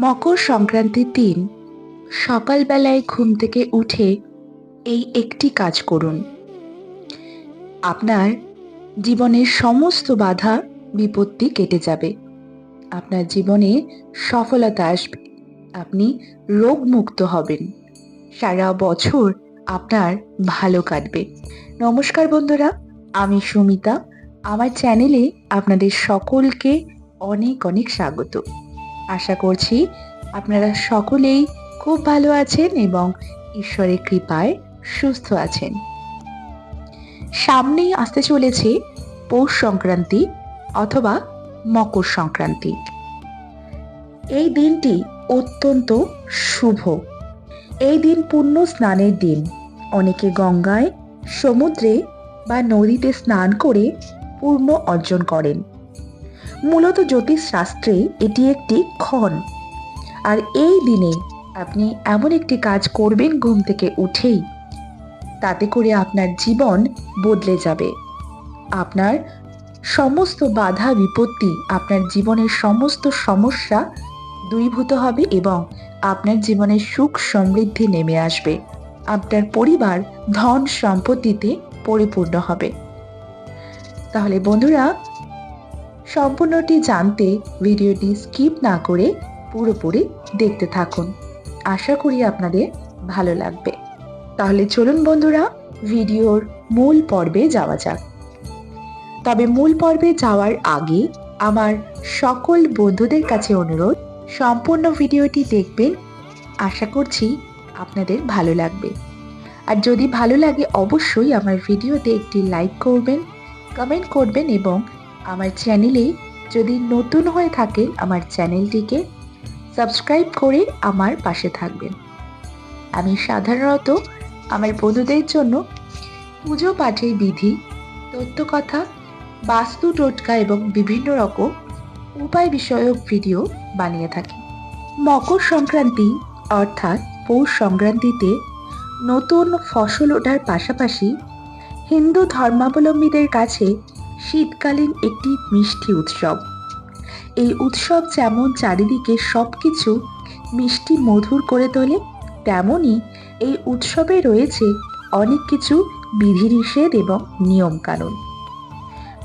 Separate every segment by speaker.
Speaker 1: মকর সংক্রান্তির দিন, সকালবেলায় ঘুম থেকে উঠে এই একটি কাজ করুন। আপনার জীবনের সমস্ত বাধা, বিপত্তি কেটে যাবে। আপনার জীবনে সফলতা আসবে। আপনি রোগমুক্ত হবেন। সারা বছর আপনার ভালো কাটবে। নমস্কার বন্ধুরা, আমি সুমিতা। আমার চ্যানেলে আপনাদের সকলকে অনেক অনেক স্বাগত। আশা করছি আপনারা সকলেই খুব ভালো আছেন এবং ঈশ্বরের কৃপায় সুস্থ আছেন। সামনেই আসতে চলেছে পৌষ সংক্রান্তি অথবা মকর সংক্রান্তি। এই দিনটি অত্যন্ত শুভ। এই দিন পুণ্য স্নানের দিন। অনেকে গঙ্গায়, সমুদ্রে বা নদীতে স্নান করে পূর্ণ অর্জন করেন। মূলত জ্যোতিষ শাস্ত্রে এটি একটি ক্ষণ। আর এই দিনে আপনি এমন একটি কাজ করবেন ঘুম থেকে উঠেই, তাতে করে আপনার জীবন বদলে যাবে। আপনার সমস্ত বাধা বিপত্তি, আপনার জীবনের সমস্ত সমস্যা দূরীভূত হবে এবং আপনার জীবনে সুখ সমৃদ্ধি নেমে আসবে। আপনার পরিবার ধন সম্পত্তিতে পরিপূর্ণ হবে। তাহলে বন্ধুরা সম্পূর্ণটি জানতে ভিডিওটি স্কিপ না করে পুরোপুরি দেখতে থাকুন। আশা করি আপনাদের ভালো লাগবে। তাহলে চলুন বন্ধুরা, ভিডিওর মূল পর্বে যাওয়া যাক। তবে মূল পর্বে যাওয়ার আগে আমার সকল বন্ধুদের কাছে অনুরোধ, সম্পূর্ণ ভিডিওটি দেখবেন। আশা করছি আপনাদের ভালো লাগবে। আর যদি ভালো লাগে, অবশ্যই আমার ভিডিওতে একটি লাইক করবেন, কমেন্ট করবেন এবং আমার চ্যানেলে যদি নতুন হয়ে থাকেন আমার চ্যানেলটিকে সাবস্ক্রাইব করে আমার পাশে থাকবেন। আমি সাধারণত আমার বন্ধুদের জন্য পুজো পাঠের বিধি, তথ্যকথা, বাস্তু টোটকা এবং বিভিন্ন রকম উপায় বিষয়ক ভিডিও বানিয়ে থাকি। মকর সংক্রান্তি অর্থাৎ পৌষ সংক্রান্তিতে নতুন ফসল ওঠার পাশাপাশি হিন্দু ধর্মাবলম্বীদের কাছে শীতকালীন একটি মিষ্টি উৎসব। এই উৎসব যেমন চারিদিকে সব কিছু মিষ্টি মধুর করে তোলে তেমনই এই উৎসবে রয়েছে অনেক কিছু বিধিনিষেধ এবং নিয়মকানুন।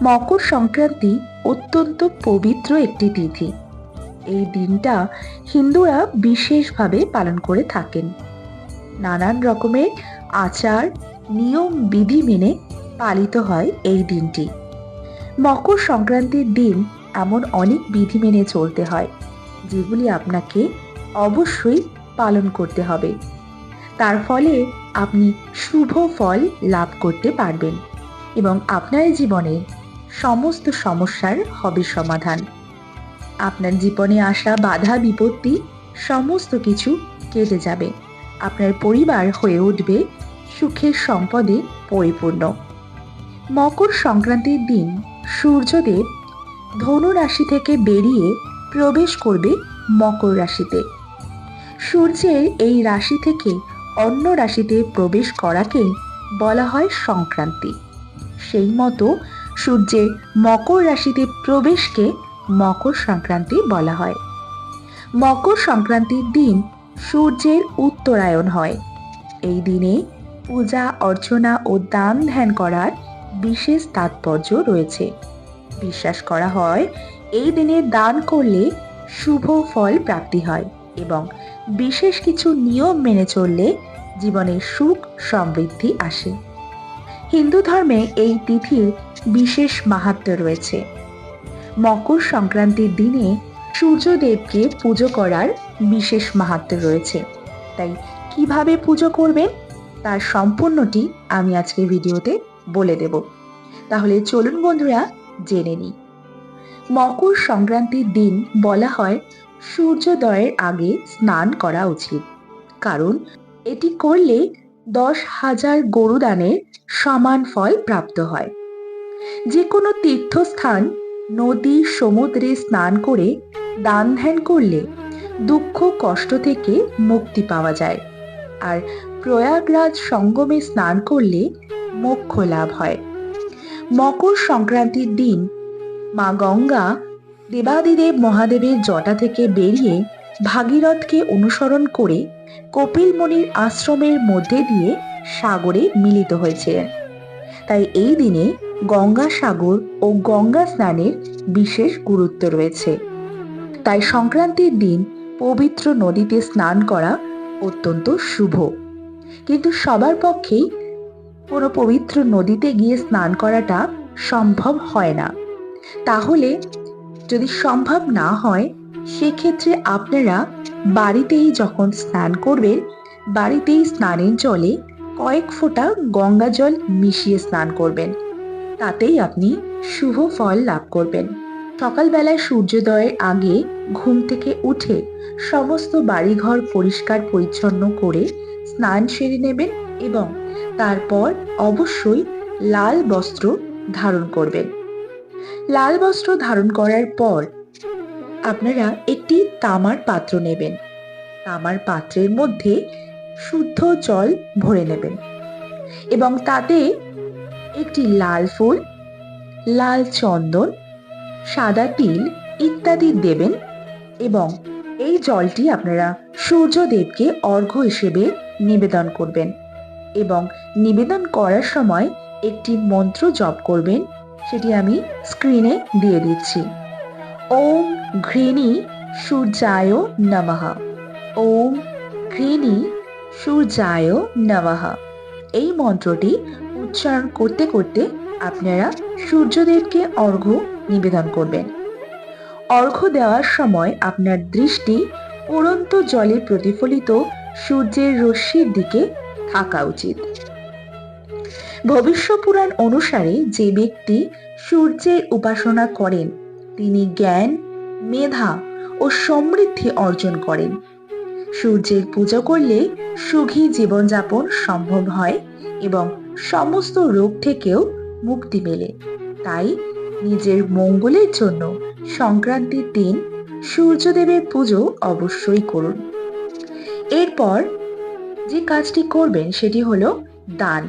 Speaker 1: মকর সংক্রান্তি অত্যন্ত পবিত্র একটি তিথি। এই দিনটা হিন্দুরা বিশেষভাবে পালন করে থাকেন। নানান রকমের আচার, নিয়ম, বিধি মেনে পালিত হয় এই দিনটি। মকর সংক্রান্তির দিন এমন অনেক বিধি মেনে চলতে হয়, যেগুলি আপনাকে অবশ্যই পালন করতে হবে। তার ফলে আপনি শুভ ফল লাভ করতে পারবেন এবং আপনার জীবনে সমস্ত সমস্যার হবে সমাধান। আপনার জীবনে আসা বাধা, বিপত্তি সমস্ত কিছু কেটে যাবে। আপনার পরিবার হয়ে উঠবে, সুখের সম্পদে পরিপূর্ণ। মকর সংক্রান্তির দিন সূর্যদেব ধনু রাশি থেকে বেরিয়ে প্রবেশ করবে মকর রাশিতে। সূর্যের এই রাশি থেকে অন্য রাশিতে প্রবেশ করাকে বলা হয় সংক্রান্তি। সেই মতো সূর্যের মকর রাশিতে প্রবেশকে মকর সংক্রান্তি বলা হয়। মকর সংক্রান্তির দিন সূর্যের উত্তরায়ণ হয়। এই দিনে পূজা, অর্চনা ও দান ধ্যান করার বিশেষ তাৎপর্য রয়েছে। বিশ্বাস করা হয়, এই দিনে দান করলে শুভ ফল প্রাপ্তি হয় এবং বিশেষ কিছু নিয়ম মেনে চললে জীবনে সুখ সমৃদ্ধি আসে। হিন্দু ধর্মে এই তিথির বিশেষ মাহাত্ম রয়েছে। মকর সংক্রান্তির দিনে সূর্যদেবকে পুজো করার বিশেষ মাহাত্ম রয়েছে। তাই কীভাবে পুজো করবেন, তার সম্পূর্ণটি আমি আজকে ভিডিওতে বলে দেব। তাহলে চলুন বন্ধুরা, জেনে নিই। মকর সংক্রান্তির দিন বলা হয় সূর্যোদয়ের আগে স্নান করা উচিত। কারণ এটি করলে দশ হাজার গরুদানের সমান ফল প্রাপ্ত হয়। যে কোনো তীর্থস্থান, নদী, সমুদ্রে স্নান করে দান ধ্যান করলে দুঃখ, কষ্ট থেকে মুক্তি পাওয়া যায়। আর প্রয়াগরাজ সঙ্গমে স্নান করলে মোক্ষ লাভ হয়। মকর সংক্রান্তির দিন মা গঙ্গা দেবাদিদেব মহাদেবের জটা থেকে বেরিয়ে ভাগীরথকে অনুসরণ করে কপিল আশ্রমের মধ্যে দিয়ে সাগরে মিলিত হয়েছিলেন তাই এই দিনে গঙ্গা সাগর ও গঙ্গা স্নানের বিশেষ গুরুত্ব রয়েছে। তাই সংক্রান্তির দিন পবিত্র নদীতে স্নান করা অত্যন্ত শুভ। কিন্তু সবার পক্ষেই কোনো পবিত্র নদীতে গিয়ে স্নান করাটা সম্ভব হয় না। তাহলে যদি সম্ভব না হয়, সেক্ষেত্রে আপনারা বাড়িতেই যখন স্নান করবেন, বাড়িতেই স্নানের জলে কয়েক ফোঁটা গঙ্গা জল মিশিয়ে স্নান করবেন। তাতেই আপনি শুভ ফল লাভ করবেন। সকালবেলায় সূর্যোদয়ের আগে ঘুম থেকে উঠে সমস্ত বাড়িঘর পরিষ্কার পরিচ্ছন্ন করে স্নান সেরে নেবেন এবং তারপর অবশ্যই লাল বস্ত্র ধারণ করবেন। লাল বস্ত্র ধারণ করার পর আপনারা একটি তামার পাত্র নেবেন। তামার পাত্রের মধ্যে শুদ্ধ জল ভরে নেবেন এবং তাতে একটি লাল ফুল, লাল চন্দন, সাদা তিল ইত্যাদি দেবেন এবং এই জলটি আপনারা সূর্যদেবকে অর্ঘ্য হিসেবে নিবেদন করবেন। এবং নিবেদন করার সময় একটি মন্ত্র জপ করবেন, সেটি আমি স্ক্রিনে দিয়ে দিচ্ছি। ওম ঘৃণী সূর্যায় নমঃ। ওম ঘৃণী সূর্যায় নমঃ। এই মন্ত্রটি উচ্চারণ করতে করতে আপনারা সূর্যদেবকে অর্ঘ্য নিবেদন করবেন। অর্ঘ্য দেওয়ার সময় আপনার দৃষ্টি উড়ন্ত জলে প্রতিফলিত সূর্যের রশ্মির দিকে থাকা উচিত। ভবিষ্য পুরাণ অনুসারে যে ব্যক্তি সূর্যের উপাসনা করেন, তিনি জ্ঞান, মেধা ও সমৃদ্ধি অর্জন করেন। সূর্যের পুজো করলে সুখী জীবনযাপন সম্ভব হয় এবং সমস্ত রোগ থেকেও মুক্তি মেলে। তাই নিজের মঙ্গলের জন্য সংক্রান্তির দিন সূর্যদেবের পুজো অবশ্যই করুন। এরপর যে কাজটি করবেন সেটি হলো দান।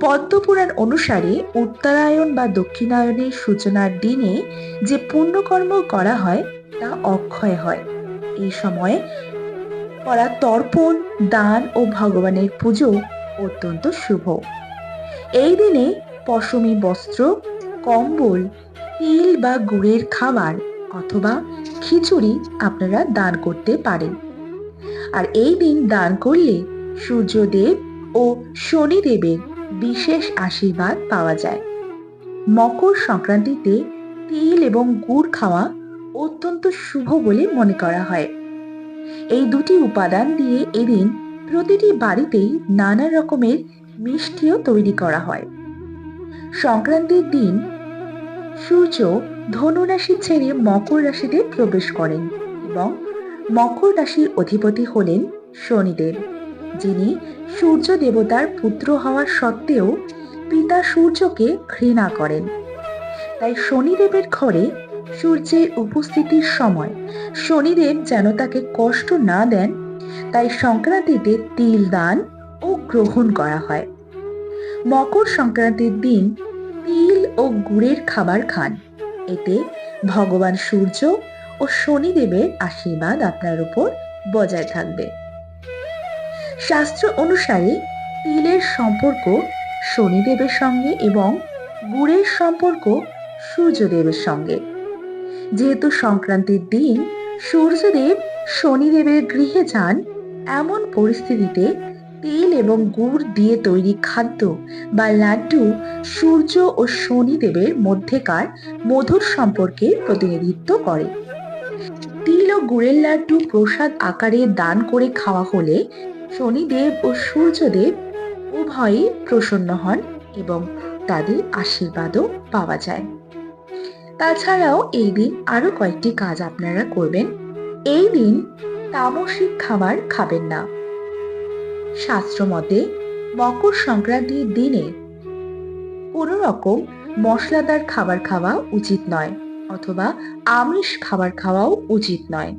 Speaker 1: পদ্মপুরাণ অনুসারে উত্তরায়ণ বা দক্ষিণায়নের সূচনার দিনে যে পুণ্যকর্ম করা হয়, তা অক্ষয় হয়। এই সময়ে করা তর্পণ, দান ও ভগবানের পুজো অত্যন্ত শুভ। এই দিনে পশমি বস্ত্র, কম্বল, তিল বা গুড়ের খাবার অথবা খিচুড়ি আপনারা দান করতে পারেন। আর এই দিন দান করলে সূর্যদেব ও শনিদেবের বিশেষ আশীর্বাদ পাওয়া যায়। মকর সংক্রান্তিতে তিল এবং গুড় খাওয়া অত্যন্ত শুভ বলে মনে করা হয়। এই দুটি উপাদান দিয়ে এদিন প্রতিটি বাড়িতেই নানা রকমের মিষ্টিও তৈরি করা হয়। সংক্রান্তির দিন সূর্য ধনু রাশি ছেড়ে মকর রাশিতে প্রবেশ করেন এবং মকর রাশির অধিপতি হলেন শনিদেব, যিনি সূর্য দেবতার পুত্র হওয়া সত্ত্বেও পিতা সূর্যকে ঘৃণা করেন। তাই শনিদেবের ঘরে সূর্যের উপস্থিতির সময় শনিদেব যেন তাকে কষ্ট না দেন, তাই সংক্রান্তিতে তিল দান ও গ্রহণ করা হয়। মকর সংক্রান্তির দিন তিল ও গুড়ের খাবার খান। এতে ভগবান সূর্য ও শনিদেবের আশীর্বাদ আপনার উপর বজায় থাকবে। শাস্ত্র অনুসারে তিলের সম্পর্ক শনিদেবের সঙ্গে এবং গুড়ের সম্পর্ক সূর্যদেবের সঙ্গে। যেহেতু সংক্রান্তির দিন সূর্যদেব শনিদেবের গৃহে যান, এমন পরিস্থিতিতে তেল এবং গুড় দিয়ে তৈরি খাদ্য বা লাড্ডু সূর্য ও শনিদেবের মধ্যেকার মধুর সম্পর্কে প্রতিনিধিত্ব করে। ও গুড়ের লাড্ডু প্রসাদ আকারে দান করে খাওয়া হলে শনিদেব ও সূর্যদেব উভয়ই প্রসন্ন হন এবং তাদের আশীর্বাদও পাওয়া যায়। তাছাড়াও এই দিন আরও কয়েকটি কাজ আপনারা করবেন। এই দিন তামসিক খাবার খাবেন না। শাস্ত্র মতে মকর সংক্রান্তির দিনে কোনো রকম মশলাদার খাবার খাওয়া উচিত নয়। অথবা আমিষ খাবার খাওয়াও উচিত নয়।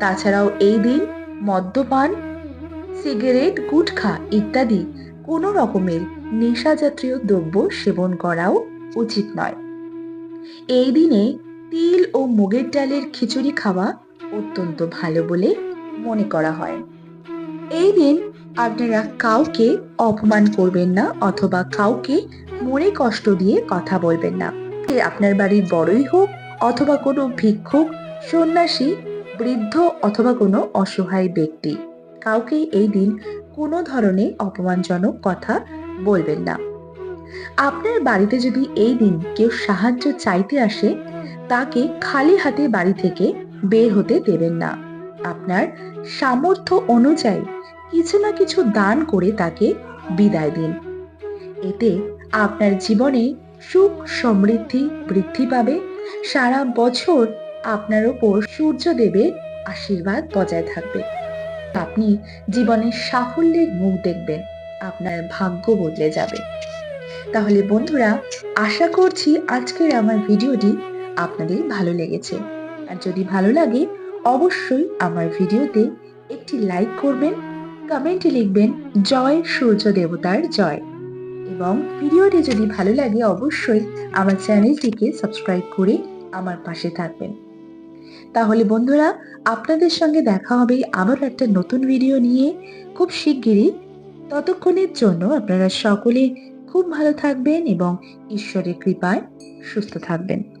Speaker 1: তাছাড়াও এই দিন মদ্যপান, সিগারেট, গুটখা ইত্যাদি কোনো রকমের নেশা জাতীয় দ্রব্য সেবন করাও উচিত নয়। এই দিনে তিল ও মুগের ডালের খিচুড়ি খাওয়া অত্যন্ত ভালো বলে মনে করা হয়। এই দিন আপনারা কাউকে অপমান করবেন না অথবা কাউকে মনে কষ্ট দিয়ে কথা বলবেন না। সে আপনার বাড়ির বড়ই হোক অথবা কোনো ভিক্ষুক, সন্ন্যাসী, বৃদ্ধ অথবা কোনো অসহায় ব্যক্তি, কাউকে এই দিন কোনো ধরনের অপমানজনক কথা বলবেন না। আপনার বাড়িতে যদি এই দিন কেউ সাহায্য চাইতে আসে, তাকে খালি হাতে বাড়ি থেকে বের হতে দেবেন না। আপনার সামর্থ্য অনুযায়ী কিছু না কিছু দান করে তাকে বিদায় দিন। এতে আপনার জীবনে সুখ সমৃদ্ধি বৃদ্ধি পাবে। সারা বছর আপনার ওপর সূর্যদেবের আশীর্বাদ বজায় থাকবে। আপনি জীবনের সাফল্যের মুখ দেখবেন, আপনার ভাগ্য বদলে যাবে। তাহলে বন্ধুরা, আশা করছি আজকের আমার ভিডিওটি আপনাদের ভালো লেগেছে। আর যদি ভালো লাগে, অবশ্যই আমার ভিডিওতে একটি লাইক করবেন, কমেন্টে লিখবেন, জয় সূর্য দেবতার জয়। এবং ভিডিওটি যদি ভালো লাগে অবশ্যই আমার চ্যানেলটিকে সাবস্ক্রাইব করে আমার পাশে থাকবেন। তাহলে বন্ধুরা, আপনাদের সঙ্গে দেখা হবে আবার একটা নতুন ভিডিও নিয়ে। খুব শিগগিরই। ততক্ষণের জন্য আপনারা সকলে খুব ভালো থাকবেন এবং ঈশ্বরের কৃপায় সুস্থ থাকবেন।